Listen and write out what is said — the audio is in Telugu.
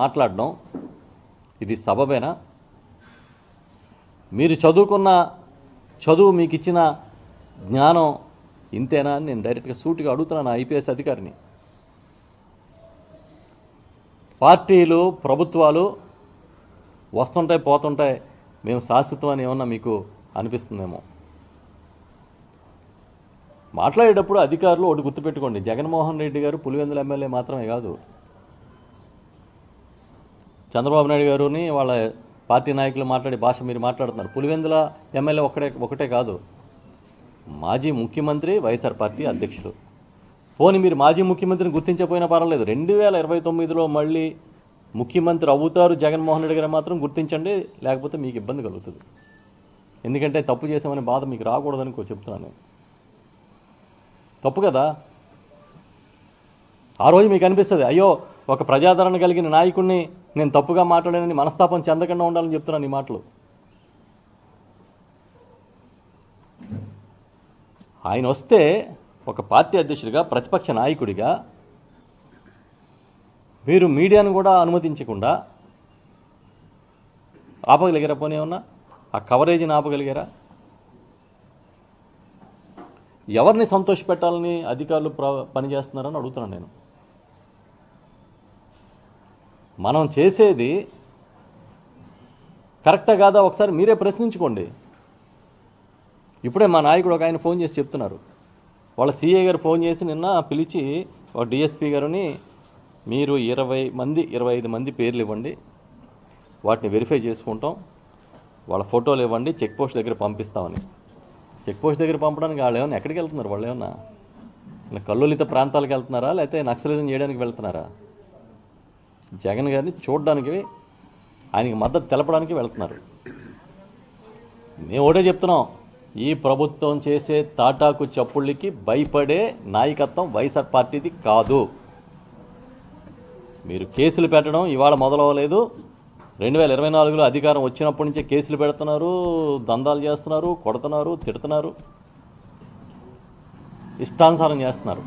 మాట్లాడడం ఇది సబబేనా? మీరు చదువుకున్న చదువు మీకు ఇచ్చిన జ్ఞానం ఇంతేనా అని నేను డైరెక్ట్గా సూటిగా అడుగుతున్నాను ఐపీఎస్ అధికారిని. పార్టీలు ప్రభుత్వాలు వస్తుంటాయి పోతుంటాయి. మేము శాశ్వతం అని ఏమన్నా మీకు అనిపిస్తుందేమో. మాట్లాడేటప్పుడు అధికారులు ఒకటి గుర్తుపెట్టుకోండి. జగన్మోహన్ రెడ్డి గారు పులివెందుల ఎమ్మెల్యే మాత్రమే కాదు. చంద్రబాబు నాయుడు గారుని వాళ్ళ పార్టీ నాయకులు మాట్లాడే భాష మీరు మాట్లాడుతున్నారు. పులివెందుల ఎమ్మెల్యే ఒకటే ఒకటే కాదు. మాజీ ముఖ్యమంత్రి వైఎస్ఆర్ పార్టీ అధ్యక్షులు. పోనీ మీరు మాజీ ముఖ్యమంత్రిని గుర్తించకపోయినా పర్వాలేదు. రెండు వేల ఇరవై తొమ్మిదిలో మళ్ళీ ముఖ్యమంత్రి అవుతారు జగన్మోహన్ రెడ్డి గారు మాత్రం గుర్తించండి లేకపోతే మీకు ఇబ్బంది కలుగుతుంది. ఎందుకంటే తప్పు చేసామనే బాధ మీకు రాకూడదని చెప్తున్నాను తప్పు కదా? ఆ రోజు మీకు అనిపిస్తుంది అయ్యో ఒక ప్రజాదరణ కలిగిన నాయకుడిని నేను తప్పుగా మాట్లాడానని మనస్తాపం చెందకుండా ఉండాలని చెప్తున్నాను ఈ మాటలు. ఆయన వస్తే ఒక పార్టీ అధ్యక్షుడిగా ప్రతిపక్ష నాయకుడిగా మీరు మీడియాను కూడా అనుమతించకుండా ఆపగలిగారా పోనీ ఏమన్నా? ఆ కవరేజీని ఆపగలిగారా? ఎవరిని సంతోషపెట్టాలని అధికారులు ప్ర పనిచేస్తున్నారని అడుగుతున్నాను నేను. మనం చేసేది కరెక్టా కాదా ఒకసారి మీరే ప్రశ్నించుకోండి. ఇప్పుడే మా నాయకుడు ఒక ఆయన ఫోన్ చేసి చెప్తున్నారు. వాళ్ళ సీఏ గారు ఫోన్ చేసి నిన్న పిలిచి ఒక డిఎస్పీ గారిని మీరు ఇరవై మంది ఇరవై ఐదు మంది పేర్లు ఇవ్వండి. వాటిని వెరిఫై చేసుకుంటాం. వాళ్ళ ఫోటోలు ఇవ్వండి చెక్ పోస్ట్ దగ్గర పంపిస్తామని. చెక్ పోస్ట్ దగ్గర పంపడానికి వాళ్ళు ఏమన్నా ఎక్కడికి వెళ్తున్నారు? వాళ్ళు ఏమన్నా కల్లోలిత ప్రాంతాలకు వెళ్తున్నారా? లేకపోతే నక్సలిజం చేయడానికి వెళ్తున్నారా? జగన్ గారిని చూడడానికి ఆయనకి మద్దతు తెలపడానికి వెళ్తున్నారు. మేము ఒకటే చెప్తున్నాం ఈ ప్రభుత్వం చేసే తాటాకు చప్పుళ్ళకి భయపడే నాయకత్వం వైఎస్ఆర్ పార్టీది కాదు. మీరు కేసులు పెట్టడం ఇవాళ మొదలవ్వలేదు రెండు వేల ఇరవై నాలుగులో అధికారం వచ్చినప్పటి నుంచే కేసులు పెడుతున్నారు దందాలు చేస్తున్నారు కొడుతున్నారు తిడుతున్నారు ఇష్టానుసారం చేస్తున్నారు.